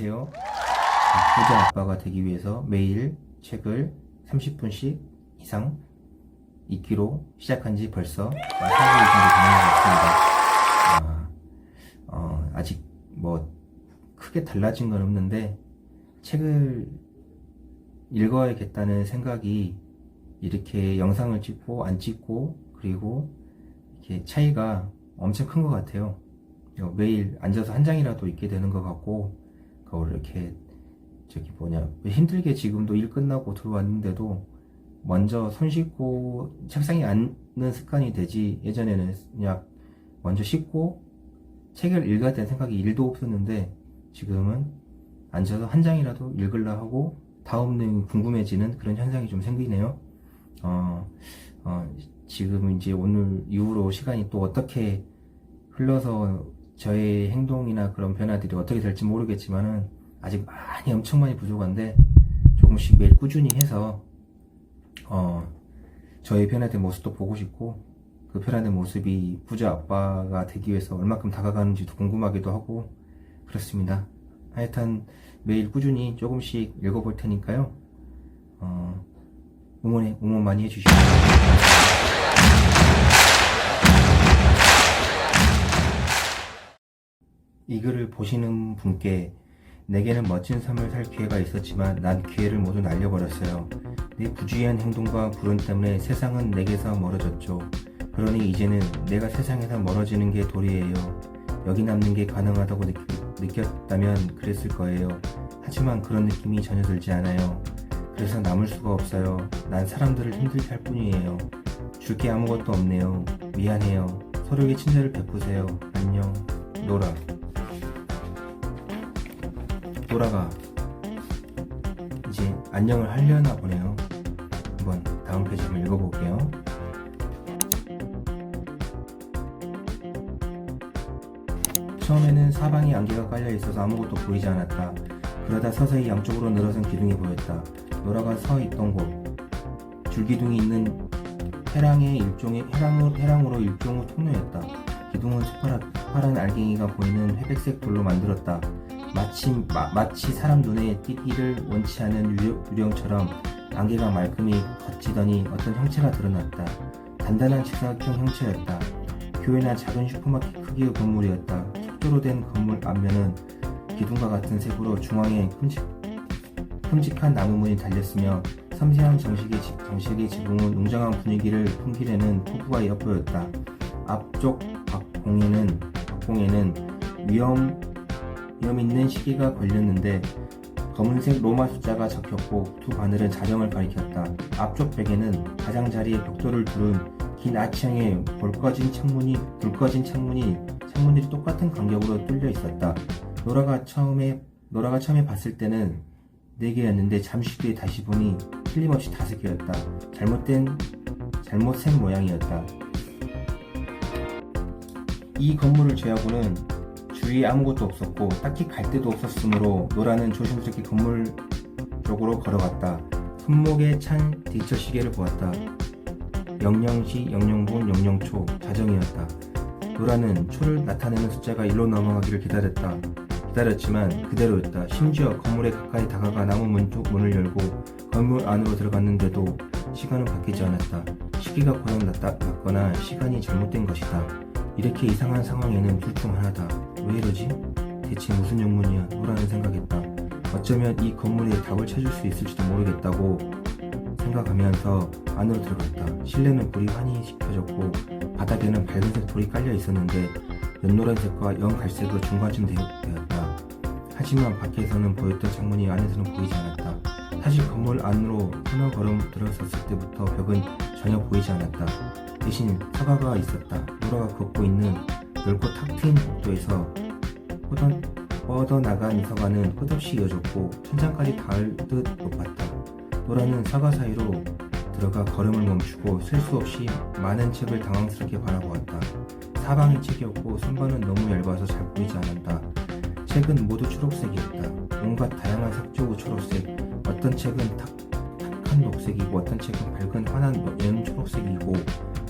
안녕하세요. 부자 아빠가 되기 위해서 매일 책을 30분씩 이상 읽기로 시작한 지 벌써 4일 정도 되는 것 같습니다. 아, 어, 아직 뭐 크게 달라진 건 없는데 책을 읽어야겠다는 생각이 이렇게 영상을 찍고 안 찍고 그리고 이렇게 차이가 엄청 큰 것 같아요. 어, 매일 앉아서 한 장이라도 읽게 되는 것 같고 그걸 이렇게 저기 뭐냐 힘들게 지금도 일 끝나고 들어왔는데도 먼저 손 씻고 책상에 앉는 습관이 되지 예전에는 그냥 먼저 씻고 책을 읽어야 되는 생각이 일도 없었는데 지금은 앉아서 한 장이라도 읽으려 하고 다음 내용이 궁금해지는 그런 현상이 좀 생기네요. 어, 어, 지금 이제 오늘 이후로 시간이 또 어떻게 흘러서 저의 행동이나 그런 변화들이 어떻게 될지 모르겠지만은 아직 많이 엄청 많이 부족한데 조금씩 매일 꾸준히 해서 어 저의 변화된 모습도 보고 싶고 그 변화된 모습이 부자 아빠가 되기 위해서 얼마큼 다가가는지도 궁금하기도 하고 그렇습니다. 하여튼 매일 꾸준히 조금씩 읽어볼 테니까요. 어, 응원해 응원 많이 해주시고 이 글을 보시는 분께 내게는 멋진 삶을 살 기회가 있었지만 난 기회를 모두 날려버렸어요. 내 부주의한 행동과 불운 때문에 세상은 내게서 멀어졌죠. 그러니 이제는 내가 세상에서 멀어지는 게 도리예요. 여기 남는 게 가능하다고 느끼, 느꼈다면 그랬을 거예요. 하지만 그런 느낌이 전혀 들지 않아요. 그래서 남을 수가 없어요. 난 사람들을 힘들게 할 뿐이에요. 줄 게 아무것도 없네요. 미안해요. 서로에게 친절을 베푸세요. 안녕. 노라. 노라가 이제 안녕을 하려나 보네요. 한번 다음 페이지 한번 읽어볼게요. 처음에는 사방에 안개가 깔려 있어서 아무것도 보이지 않았다. 그러다 서서히 양쪽으로 늘어선 기둥이 보였다. 노라가 서 있던 곳 줄기둥이 있는 해랑의 일종의 해랑으로, 해랑으로 일종의 통로였다. 기둥은 새파란 알갱이가 보이는 회백색 돌로 만들었다. 마치, 마, 마치 사람 눈에 띄기를 원치 않은 유령, 유령처럼 안개가 말끔히 걷히더니 어떤 형체가 드러났다. 단단한 직사각형 형체였다. 교회나 작은 슈퍼마켓 크기의 건물이었다. 석조로 된 건물 앞면은 기둥과 같은 색으로 중앙에 큼직, 큼직한 나무문이 달렸으며 섬세한 정식의, 지- 정식의 지붕은 웅장한 분위기를 풍기려는 포부가 엿보였다. 앞쪽 박공에는, 박공에는 위험, 위험 있는 시계가 걸렸는데 검은색 로마 숫자가 적혔고 두 바늘은 자정을 가리켰다. 앞쪽 벽에는 가장자리에 벽돌을 두른 긴 아치형의 불 꺼진 창문이 불 꺼진 창문이 창문들이 똑같은 간격으로 뚫려 있었다. 노라가 처음에 노라가 처음에 봤을 때는 네 개였는데 잠시 뒤에 다시 보니 틀림없이 다섯 개였다. 잘못된 잘못 센 모양이었다. 이 건물을 제하고는 주위에 아무것도 없었고 딱히 갈 데도 없었으므로 노라는 조심스럽게 건물 쪽으로 걸어갔다. 손목에 찬 디지털 시계를 보았다. 00시, 00분, 00초 자정이었다. 노라는 초를 나타내는 숫자가 일로 넘어가기를 기다렸다. 기다렸지만 그대로였다. 심지어 건물에 가까이 다가가 나무 문 쪽 문을 열고 건물 안으로 들어갔는데도 시간은 바뀌지 않았다. 시기가 고장났거나 시간이 잘못된 것이다. 이렇게 이상한 상황에는 둘 중 하나다. 왜 이러지? 대체 무슨 영문이야? 노라는 생각했다. 어쩌면 이 건물에 답을 찾을 수 있을지도 모르겠다고 생각하면서 안으로 들어갔다. 실내는 불이 환히 식혀졌고 바닥에는 밝은색 돌이 깔려 있었는데 연노란색과 연갈색으로 중간쯤 되었다. 하지만 밖에서는 보였던 창문이 안에서는 보이지 않았다. 사실 건물 안으로 서너 걸음 들어섰을 때부터 벽은 전혀 보이지 않았다. 대신 사과가 있었다. 노라가 걷고 있는 넓고 탁 트인 복도에서 뻗어, 뻗어나간 서가는 끝없이 이어졌고 천장까지 닿을 듯 높았다. 노라는 사과 사이로 들어가 걸음을 멈추고 셀 수 없이 많은 책을 당황스럽게 바라보았다. 사방이 책이었고 선반은 너무 얇아서 잘 보이지 않았다. 책은 모두 초록색이었다. 온갖 다양한 색조 초록색. 어떤 책은 탁, 탁한 녹색이고 어떤 책은 밝은 환한 연 초록색이고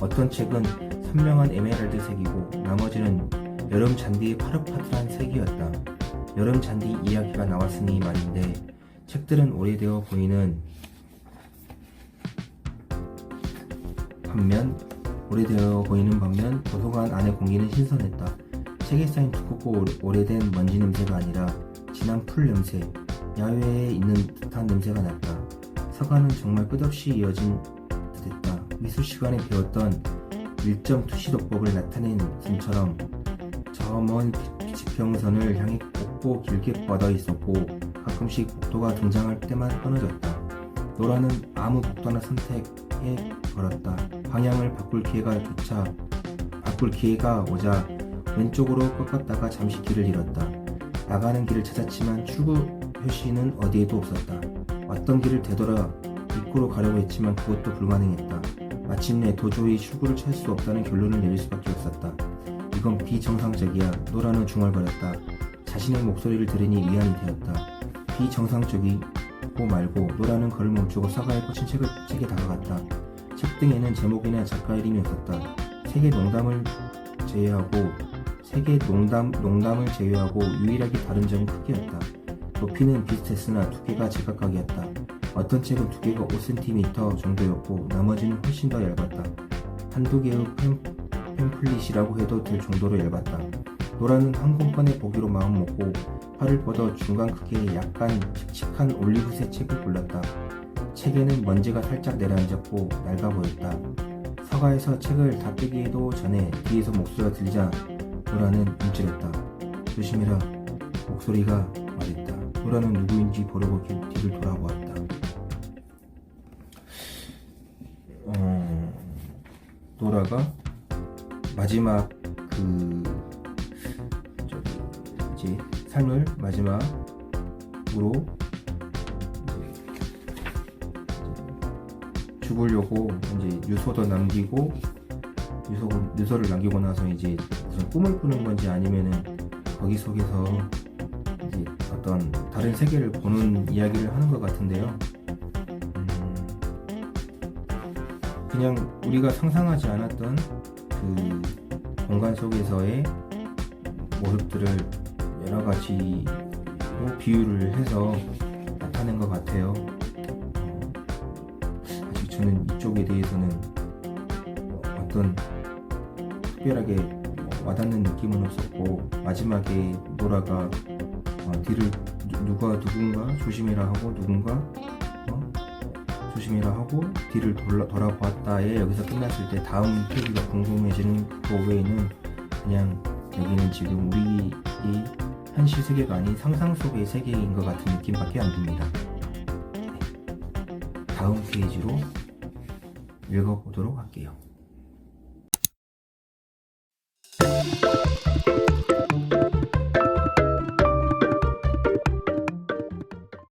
어떤 책은 선명한 에메랄드색이고 나머지는 여름 잔디의 파릇파릇한 색이었다. 여름 잔디 이야기가 나왔으니 말인데 책들은 오래되어 보이는 반면 오래되어 보이는 반면 도서관 안의 공기는 신선했다. 책에 쌓인 두껍고 오래- 오래된 먼지 냄새가 아니라 진한 풀 냄새, 야외에 있는 듯한 냄새가 났다. 서가는 정말 끝없이 이어진 듯했다. 미술 시간에 배웠던 1점 투시도법을 나타낸 셈처럼 저 먼 지평선을 향해 곱고 길게 뻗어 있었고 가끔씩 복도가 등장할 때만 끊어졌다. 노라는 아무 복도나 선택해 걸었다. 방향을 바꿀 기회가 조차 바꿀 기회가 오자 왼쪽으로 꺾었다가 잠시 길을 잃었다. 나가는 길을 찾았지만 출구 표시는 어디에도 없었다. 왔던 길을 되돌아 입구로 가려고 했지만 그것도 불가능했다. 마침내 도저히 출구를 찾을 수 없다는 결론을 내릴 수밖에 없었다. 이건 비정상적이야. 노라는 중얼거렸다. 자신의 목소리를 들으니 위안이 되었다. 비정상적이고 말고 노라는 걸을 멈추고 사과에 꽂힌 책을 책에 다가갔다. 책 등에는 제목이나 작가 이름이 없었다. 세계 농담을 제외하고 세계 농담 농담을 제외하고 유일하게 다른 점은 크기였다. 높이는 비슷했으나 두께가 제각각이었다. 어떤 책은 두께가 5cm 정도였고 나머지는 훨씬 더 얇았다. 한두 개의 팸, 팸플릿이라고 해도 될 정도로 얇았다. 노라는 한 권만에 보기로 마음먹고 팔을 뻗어 중간 크기의 약간 칙칙한 올리브색 책을 골랐다. 책에는 먼지가 살짝 내려앉았고 낡아 보였다. 서가에서 책을 다 떼기에도 전에 뒤에서 목소리가 들리자 노라는 움찔했다. 조심해라. 목소리가 말했다. 노라는 누구인지 보려고 뒤- 뒤를 돌아보았다. 어, 노라가 마지막 그 저기 삶을 마지막으로 죽으려고 이제 유서도 남기고 유서 유서를 남기고 나서 이제 무슨 꿈을 꾸는 건지 아니면은 거기 속에서 이제 어떤 다른 세계를 보는 이야기를 하는 것 같은데요. 그냥 우리가 상상하지 않았던 그 공간 속에서의 모습들을 여러 가지로 비유를 해서 나타낸 것 같아요. 어, 아직 저는 이쪽에 대해서는 어떤 특별하게 와닿는 느낌은 없었고 마지막에 노라가 어, 뒤를 누- 누가 누군가 조심해라 하고 누군가 어, 조심해라 하고 뒤를 돌아, 돌아보았다에 여기서 끝났을 때 다음 페이지가 궁금해지는 그 외에는 그냥 여기는 지금 우리 이 현실 세계가 아닌 상상 속의 세계인 것 같은 느낌밖에 안 듭니다. 네. 다음 페이지로 읽어보도록 할게요.